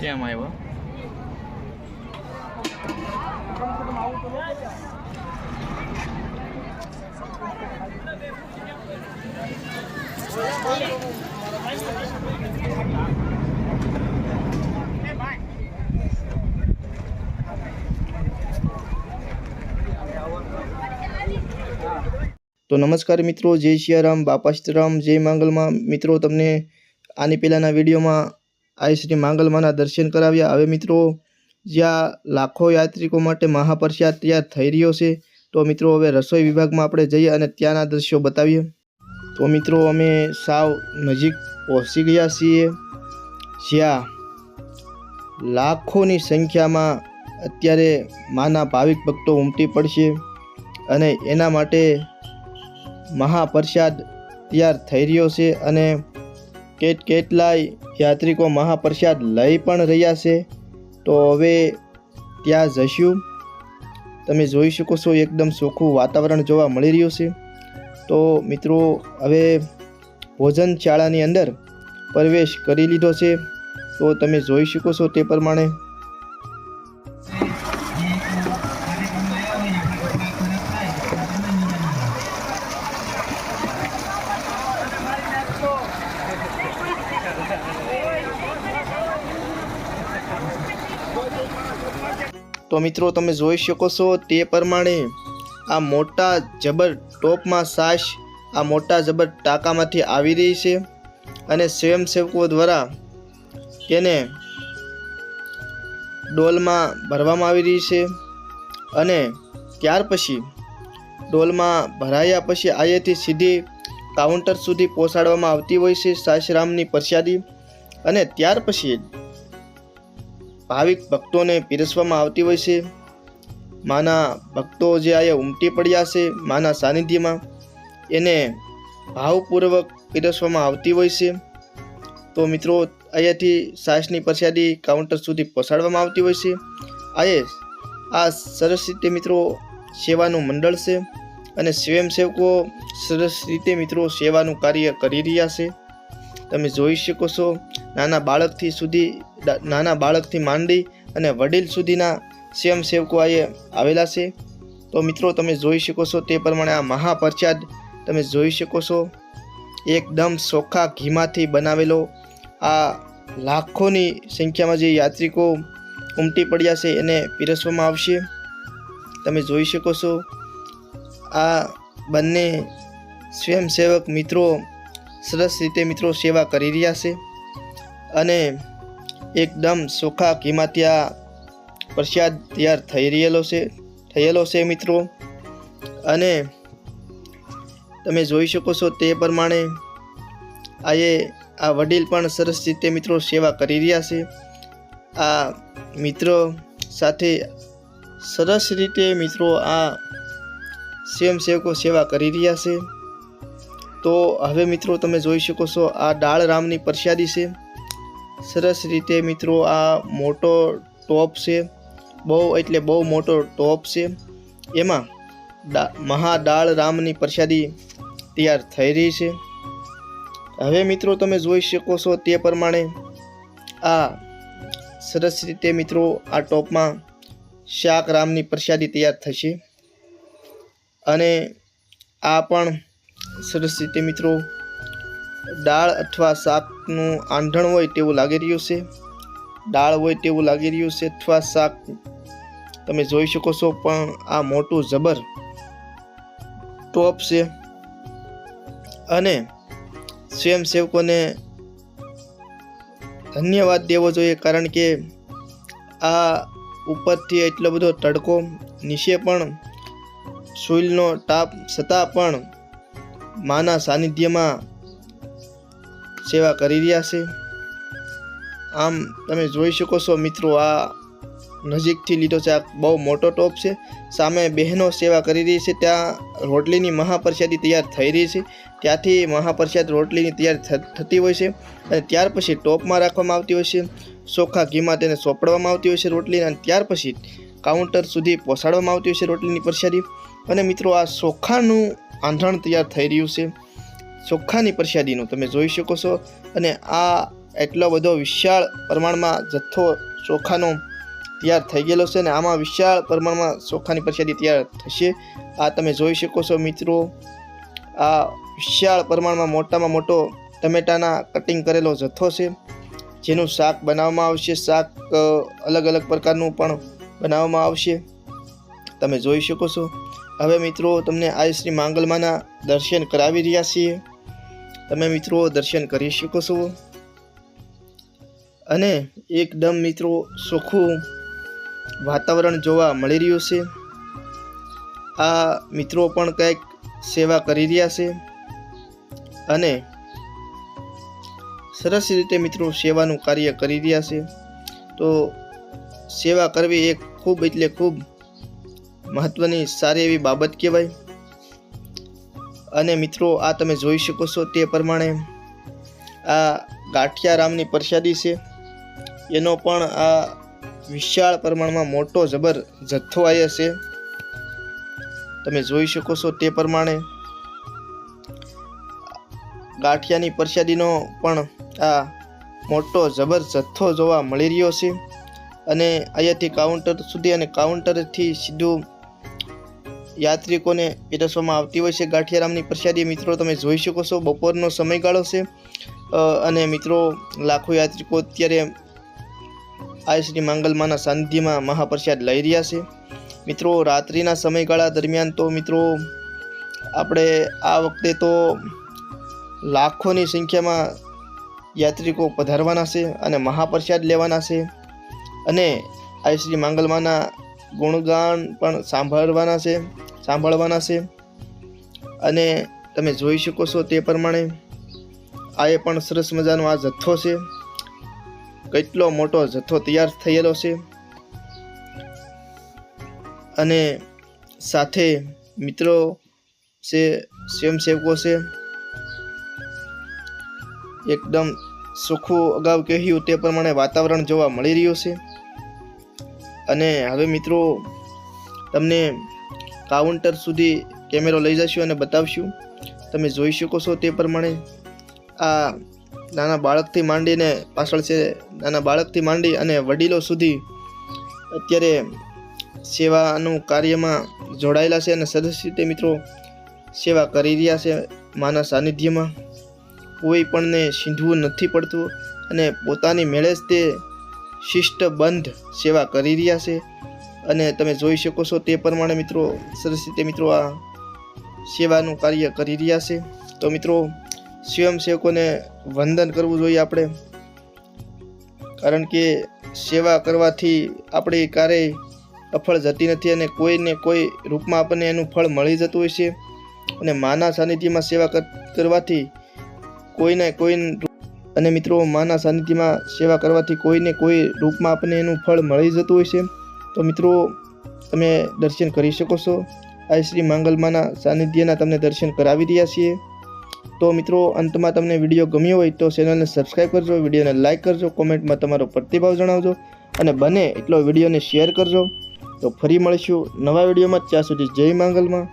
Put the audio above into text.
કેમ આવ્યો? તો નમસ્કાર મિત્રો, જય સિયારામ બાપા સીતારામ જય મંગલમાં. મિત્રો, તમને આની પહેલાંના વિડીયોમાં આ શ્રી માંગલમાના દર્શન કરાવ્યા. હવે મિત્રો, જ્યાં લાખો યાત્રિકો માટે મહાપ્રસાદ તૈયાર થઈ રહ્યો છે, તો મિત્રો હવે રસોઈ વિભાગમાં આપણે જઈએ અને ત્યાંના દ્રશ્યો બતાવીએ. તો મિત્રો, અમે સાવ નજીક પહોંચી ગયા છીએ, જ્યાં લાખોની સંખ્યામાં અત્યારે માના ભાવિક ભક્તો ઉમટી પડશે અને એના માટે મહાપ્રસાદ તૈયાર થઈ રહ્યો છે અને કેટ કેટલાય યાત્રિકો મહાપ્રસાદ લઈ પણ રહ્યા છે. તો હવે ત્યાં જશું. તમે જોઈ શકો છો એકદમ ચોખ્ખું વાતાવરણ જોવા મળી રહ્યું છે. તો મિત્રો, હવે ભોજનશાળાની અંદર પ્રવેશ કરી લીધો છે. તો તમે જોઈ શકો છો તે પ્રમાણે તો મિત્રો તમે જોઈ શકો છો તે પ્રમાણે આ મોટા જબર ટોપમાં સાશ આ મોટા જબર ટાંકામાંથી આવી રહી છે અને સ્વયંસેવકો દ્વારા તેને ડોલમાં ભરવામાં આવી રહી છે અને ત્યાર પછી ડોલમાં ભરાયા પછી આયેથી સીધી કાઉન્ટર સુધી પહોંચાડવામાં આવતી હોય છે સાસરામની પ્રસાદી અને ત્યાર પછી ભાવિક ભક્તોને પીરસવામાં આવતી હોય છે. માના ભક્તો જે અહીંયા ઉમટી પડ્યા છે, માના સાનિધ્યમાં એને ભાવપૂર્વક પીરસવામાં આવતી હોય છે. તો મિત્રો અહીંયાથી સાસની પ્રસાદી કાઉન્ટર સુધી પહોંચાડવામાં આવતી હોય છે. આયે આ સરસ રીતે મિત્રો સેવાનું મંડળ છે અને સ્વયંસેવકો સરસ રીતે મિત્રો સેવાનું કાર્ય કરી રહ્યા છે. તમે જોઈ શકો છો નાના બાળકથી સુધી નાના બાળકથી માંડી અને વડીલ સુધીના સ્વયંસેવકો આયે આવેલા છે. તો મિત્રો, તમે જોઈ શકો છો તે પ્રમાણે આ મહાપ્રસાદ તમે જોઈ શકો છો. એકદમ ચોખ્ખા ઘીમાંથી બનાવેલો. આ લાખોની સંખ્યામાં જે યાત્રિકો ઉમટી પડ્યા છે એને પીરસવામાં આવશે. તમે જોઈ શકો છો આ બંને સ્વયંસેવક મિત્રો સરસ રીતે મિત્રો સેવા કરી રહ્યા છે. અને એકદમ ચોખ્ખા ઘીમાંથી આ પ્રસાદ તૈયાર થઈ રહેલો છે, થયેલો છે મિત્રો. અને તમે જોઈ શકો છો તે પ્રમાણે આએ આ વડીલ પણ સરસ રીતે મિત્રો સેવા કરી રહ્યા છે. આ મિત્રો સાથે સરસ રીતે મિત્રો આ સ્વયંસેવકો સેવા કરી રહ્યા છે. તો હવે મિત્રો તમે જોઈ શકો છો આ દાળ રામની પ્રસાદી છે. સરસ રીતે મિત્રો આ મોટો ટોપ છે. બહુ એટલે બહુ મોટો ટોપ છે. એમાં મહાદાળ રામની પ્રસાદી તૈયાર થઈ રહી છે. હવે મિત્રો તમે જોઈ શકો છો તે પ્રમાણે આ સરસ રીતે મિત્રો આ ટોપમાં શાક રામની પ્રસાદી તૈયાર થશે. અને આ પણ સરસ રીતે મિત્રો દાળ અથવા શાકનું આંધણ હોય તેવું લાગી રહ્યું છે. દાળ હોય તેવું લાગી રહ્યું છે અથવા શાક. તમે જોઈ શકો છો પણ આ મોટું જબર ટોપ છે. અને સ્વયંસેવકોને ધન્યવાદ દેવો જોઈએ કારણ કે આ ઉપરથી એટલો બધો તડકો, નીચે પણ સુઈલનો તાપ, છતાં પણ માના સાનિધ્યમાં સેવા કરી રહ્યા છે. આમ તમે જોઈ શકો છો મિત્રો, આ નજીકથી લીધો છે, આ બહુ મોટો ટોપ છે. સામે બહેનો સેવા કરી રહી છે, ત્યાં રોટલીની મહાપ્રસાદી તૈયાર થઈ રહી છે. ત્યાંથી મહાપ્રસાદ રોટલીની તૈયાર થતી હોય છે અને ત્યાર પછી ટોપમાં રાખવામાં આવતી હોય છે. ચોખ્ખા ઘીમાં તેને સોંપડવામાં આવતી હોય છે રોટલી અને ત્યાર પછી કાઉન્ટર સુધી પહોંચાડવામાં આવતી હોય છે રોટલીની પ્રસાદી. અને મિત્રો, આ ચોખાનું આંધણ તૈયાર થઈ રહ્યું છે. ચોખાની પ્રસાદીનું તમે જોઈ શકો છો. અને આ એટલો બધો વિશાળ પ્રમાણમાં જથ્થો ચોખાનો તૈયાર થઈ ગયેલો છે ને આમાં વિશાળ પ્રમાણમાં ચોખાની પ્રસાદી તૈયાર થશે. આ તમે જોઈ શકો છો મિત્રો. આ વિશાળ પ્રમાણમાં મોટામાં મોટો ટમેટાના કટિંગ કરેલો જથ્થો છે. જેનું શાક બનાવવામાં આવશે. શાક અલગ અલગ પ્રકારનું પણ બનાવવામાં આવશે. તમે જોઈ શકો છો. હવે મિત્રો, તમને આ શ્રી માંગલમાના દર્શન કરાવી રહ્યા છીએ. તમે મિત્રો દર્શન કરી શકો છો. અને એકદમ મિત્રો ચોખ્ખું વાતાવરણ જોવા મળી રહ્યું છે. આ મિત્રો પણ કંઈક સેવા કરી રહ્યા છે. અને સરસ રીતે મિત્રો સેવાનું કાર્ય કરી રહ્યા છે. તો સેવા કરવી એક ખૂબ એટલે ખૂબ મહત્વની સારી એવી બાબત કહેવાય. અને મિત્રો, આ તમે જોઈ શકો છો તે પ્રમાણે આ ગાંઠિયારામની પ્રસાદી છે. એનો પણ આ વિશાળ પ્રમાણમાં મોટો જબર જથ્થો આવ્યો છે. તમે જોઈ શકો છો તે પ્રમાણે ગાંઠિયાની પ્રસાદીનો પણ આ મોટો જબર જથ્થો જોવા મળી રહ્યો છે. અને અહીંયાથી કાઉન્ટર સુધી અને કાઉન્ટરથી સીધું યાત્રિકોને પીરસવામાં આવતી હોય છે. ગાંઠિયારામની પ્રસાદી મિત્રો તમે જોઈ શકો છો. બપોરનો સમયગાળો છે. અને મિત્રો, લાખો યાત્રિકો અત્યારે આ શ્રી માંગલમાના સાનિધ્યમાં મહાપ્રસાદ લઈ રહ્યા છે. મિત્રો, રાત્રિના સમયગાળા દરમિયાન તો મિત્રો, આપણે આ વખતે તો લાખોની સંખ્યામાં યાત્રિકો પધારવાના છે અને મહાપ્રસાદ લેવાના છે. અને આ શ્રી માંગલમાના ગુણગાન પણ સાંભળવાના છે. સાંભળવાના છે. અને તમે જોઈ શકો છો તે પ્રમાણે આ એ પણ સરસ મજાનો આ જથ્થો છે. કેટલો મોટો જથ્થો તૈયાર થયેલો છે. અને સાથે મિત્રો છે, સ્વયંસેવકો છે. એકદમ સુખું અગાઉ કહ્યું તે પ્રમાણે વાતાવરણ જોવા મળી રહ્યું છે. અને હવે મિત્રો, તમને કાઉન્ટર સુધી કેમેરો લઈ જશું અને બતાવશું. તમે જોઈ શકો છો તે પ્રમાણે. આ નાના બાળકથી માંડીને પાછળ છે નાના બાળકથી માંડી અને વડીલો સુધી અત્યારે સેવાનું કાર્યમાં જોડાયેલા છે અને સદસ્ય રીતે મિત્રો સેવા કરી રહ્યા છે માના સાનિધ્યમાં. કોઈ પણને સીંધવું નથી પડતું અને પોતાની મેળે જ તે શિષ્ટબંધ સેવા કરી રહ્યા છે. અને તમે જોઈ શકો છો તે પ્રમાણે મિત્રો, સરસ રીતે મિત્રો આ સેવાનું કાર્ય કરી રહ્યા છે. તો મિત્રો, સ્વયંસેવકોને વંદન કરવું જોઈએ આપણે. કારણ કે સેવા કરવાથી આપણે ક્યારેય અફળ જતી નથી અને કોઈને કોઈ રૂપમાં આપણને એનું ફળ મળી જતું હોય છે. અને માના સાનિધ્યમાં સેવા કરવાથી કોઈને કોઈ અને મિત્રો, માના સાનિધ્યમાં સેવા કરવાથી કોઈને કોઈ રૂપમાં આપણને એનું ફળ મળી જતું હોય છે. તો મિત્રો, તમે દર્શન કરી શકો છો. આ શ્રી માંગલમાના સાનિધ્યના તમને દર્શન કરાવી રહ્યા છીએ. તો મિત્રો, અંતમાં તમને વીડિયો ગમ્યો હોય તો ચેનલને સબસ્ક્રાઈબ કરજો, વિડીયોને લાઇક કરજો, કોમેન્ટમાં તમારો પ્રતિભાવ જણાવજો અને બને એટલો વિડીયોને શેર કરજો. તો ફરી મળીશું નવા વિડીયોમાં. ત્યાં સુધી જય માંગલમાં.